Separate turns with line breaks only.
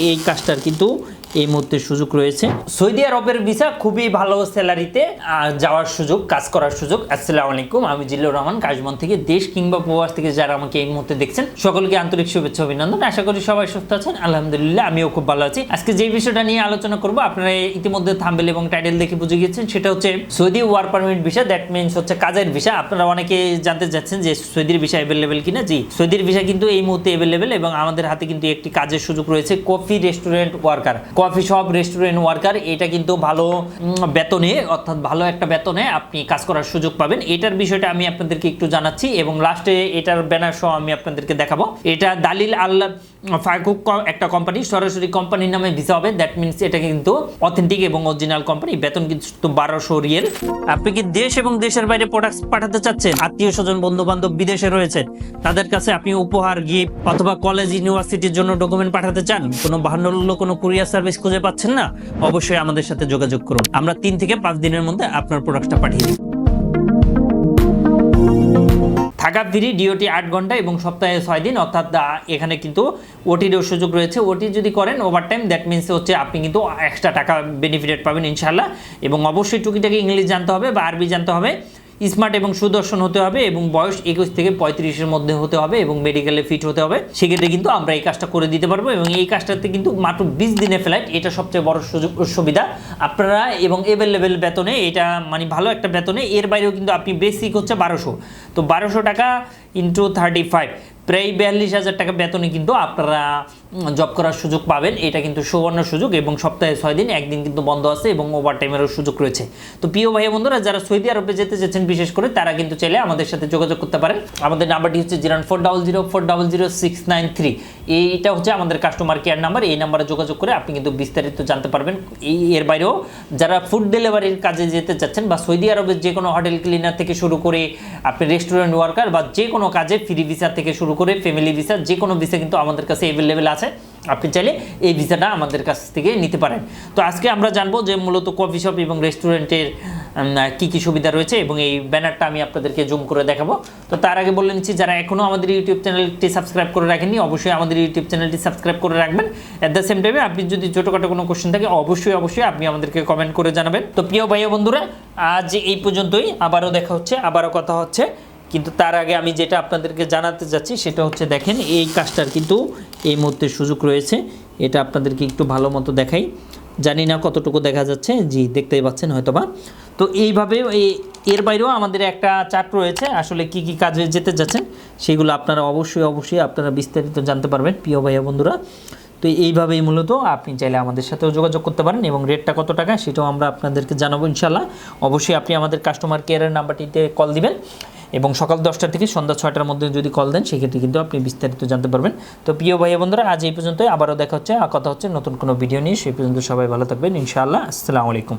এই কাজটার কিন্তু এই মুহূর্তে সুযোগ রয়েছে। সৌদি আরবের ভিসা খুবই ভালো স্যালারিতে যাওয়ার সুযোগ, কাজ করার সুযোগ। আসসালামু আলাইকুম, আমি জিল্লুর রহমান, কাশবন থেকে দেশ কিংবা প্রবাস থেকে যারা আমাকে এই মুহূর্তে দেখছেন, সকলকে আন্তরিক শুভেচ্ছা, অভিনন্দন। আশা করি সবাই সুস্থ আছেন। আলহামদুলিল্লাহ, আমিও খুব ভালো আছি। আজকে যে বিষয়টা নিয়ে আলোচনা করব, আপনারা ইতিমধ্যে থাম্বেল এবং টাইটেল দেখে বুঝে গিয়েছেন, সেটা হচ্ছে Saudi work permit visa that means হচ্ছে কাজের ভিসা আপনারা অনেকে জানতে চাচ্ছেন যে সৌদির ভিসা অ্যাভেলেবেল কিনা? জি, সৌদির ভিসা কিন্তু এই মুহূর্তে অ্যাভেলেবেল এবং আমাদের হাতে কিন্তু একটি কাজের সুযোগ রয়েছে coffee restaurant worker coffee shop restaurant worker এটা কিন্তু ভালো বেতনে, অর্থাৎ ভালো একটা বেতনে আপনি কাজ করার সুযোগ পাবেন। এটার বিষয়টা আমি আপনাদেরকে একটু জানাচ্ছি এবং লাস্টে এটার ব্যানার সহ আমি আপনাদেরকে দেখাবো। এটা দালিল আল্লাহ ফাকুক একটা কোম্পানি সরাসরি কোম্পানির নামে ভিসা হবে। দ্যাট মিনস এটা কিন্তু অথেন্টিক এবং অরিজিনাল কোম্পানি বেতন কিন্তু বারোশো রিয়েল। আপনি কি দেশ এবং দেশের বাইরে প্রোডাক্ট পাঠাতে চাচ্ছেন? আত্মীয় স্বজন বন্ধু বান্ধব বিদেশে রয়েছেন তাদের কাছে আপনি উপহার গিফট অথবা কলেজ ইউনিভার্সিটির জন্য ডকুমেন্ট পাঠাতে চান? কোনো বাহান্ন কোনো কুরিয়ার সার্ভিস খুঁজে পাচ্ছেন না, অবশ্যই আমাদের সাথে যোগাযোগ করুন। আমরা তিন থেকে পাঁচ দিনের মধ্যে আপনার প্রোডাক্টটা পাঠিয়ে দিই। থাকা ফ্রি ডিওটি আট ঘণ্টা এবং সপ্তাহে ছয় দিন, অর্থাৎ এখানে কিন্তু ওটিরও সুযোগ রয়েছে। ওটি যদি করেন ওভার টাইম দ্যাট মিনস হচ্ছে আপনি কিন্তু এক্সট্রা টাকা বেনিফিটেড পাবেন ইনশাল্লাহ এবং অবশ্যই টুকিটাকে ইংলিশ জানতে হবে বা আরবি জানতে হবে। স্মার্ট এবং সুদর্শন হতে হবে এবং বয়স একুশ থেকে পঁয়ত্রিশের মধ্যে হতে হবে এবং মেডিকেলে ফিট হতে হবে। সেক্ষেত্রে কিন্তু আমরা এই কাজটা করে দিতে পারব এবং এই কাজটাতে কিন্তু মাত্র বিশ দিনে ফ্লাইট, এটা সবচেয়ে বড় সুযোগ, সুবিধা। আপনারা এবং অ্যাভেলেবেল বেতনে, এটা মানে ভালো একটা বেতনে, এর বাইরেও কিন্তু আপনি বেসিক হচ্ছে বারোশো। তো বারোশো টাকা ইন্টু থার্টি ফাইভ প্রায় বিয়াল্লিশ হাজার টাকা বেতনে কিন্তু আপনারা জব করার সুযোগ পাবেন। এটা কিন্তু সুবর্ণ সুযোগ এবং সপ্তাহে ছয় দিন, একদিন কিন্তু বন্ধ আছে এবং ওভার টাইমেরও সুযোগ রয়েছে। তো প্রিয় ভাই বন্ধুরা, যারা সৌদি আরবে যেতে চাচ্ছেন বিশেষ করে তারা কিন্তু চাইলে আমাদের সাথে যোগাযোগ করতে পারেন। আমাদের নাম্বারটি হচ্ছে zero four double zero, four double zero, six nine three. এইটা হচ্ছে আমাদের কাস্টমার কেয়ার নাম্বার এই নাম্বারে যোগাযোগ করে আপনি কিন্তু বিস্তারিত জানতে পারবেন। এই, এর বাইরেও যারা ফুড ডেলিভারির কাজে যেতে চাচ্ছেন বা সৌদি আরবের যে কোনো হোটেল ক্লিনার থেকে শুরু করে আপনি রেস্টুরেন্ট ওয়ার্কার বা যে কোনো কাজে ফ্রি ভিসা থেকে শুরু করে ফ্যামিলি ভিসা যে কোনো ভিসা কিন্তু আমাদের কাছে অ্যাভেলেবেল আছে। আপনি চাইলে এই ভিসাটা আমাদের কাছ থেকে নিতে পারেন। তো আজকে আমরা জানব যে মূলত কফি শপ এবং রেস্টুরেন্টের কি কি সুবিধা রয়েছে এবং এই ব্যানারটা আমি আপনাদেরকে জুম করে দেখাবো। তো তার আগে বলে নিচ্ছি, যারা এখনও আমাদের ইউটিউব চ্যানেলটি সাবস্ক্রাইব করে রাখেননি, অবশ্যই আমাদের ইউটিউব চ্যানেলটি সাবস্ক্রাইব করে রাখবেন। অ্যাট দ্য সেম টাইমে আপনি যদি ছোটোখাটো কোনো কোশ্চেন থাকে, অবশ্যই অবশ্যই আপনি আমাদেরকে কমেন্ট করে জানাবেন। তো প্রিয় ভাইয়া বন্ধুরা, আজ এই পর্যন্তই। আবারও দেখা হচ্ছে, আবারও কথা হচ্ছে। কিন্তু তার আগে আমি যেটা আপনাদেরকে জানাতে যাচ্ছি, সেটা হচ্ছে দেখেন, এই কাজটার কিন্তু এই মুহূর্তে সুযোগ রয়েছে। এটা আপনাদেরকে একটু ভালো মতো দেখাই। জানি না কতটুকু দেখা যাচ্ছে। জি, দেখতেই পাচ্ছেন হয়তোবা। তো এইভাবে এই এর বাইরেও আমাদের একটা চার্ট রয়েছে, আসলে কি কি কাজে যেতে যাচ্ছেন সেগুলো আপনারা অবশ্যই অবশ্যই আপনারা বিস্তারিত জানতে পারবেন, প্রিয় ভাইয়া বন্ধুরা। তো এইভাবেই মূলত আপনি চাইলে আমাদের সাথেও যোগাযোগ করতে পারেন এবং রেটটা কত টাকা, সেটাও আমরা আপনাদেরকে জানাব ইনশাল্লাহ অবশ্যই আপনি আমাদের কাস্টমার কেয়ারের নাম্বারটিতে কল দিবেন। এবং সকাল দশটা থেকে সন্ধ্যা ছয়টার মধ্যে যদি কল দেন, সেক্ষেত্রে কিন্তু আপনি বিস্তারিত জানতে পারবেন। তো প্রিয় ভাই বন্ধুরা আজ এই পর্যন্তই। আবারও দেখা হচ্ছে, আর কথা হচ্ছে নতুন কোনো ভিডিও নিয়ে। সেই পর্যন্ত সবাই ভালো থাকবেন। ইনশাআল্লাহ। আসসালামু আলাইকুম।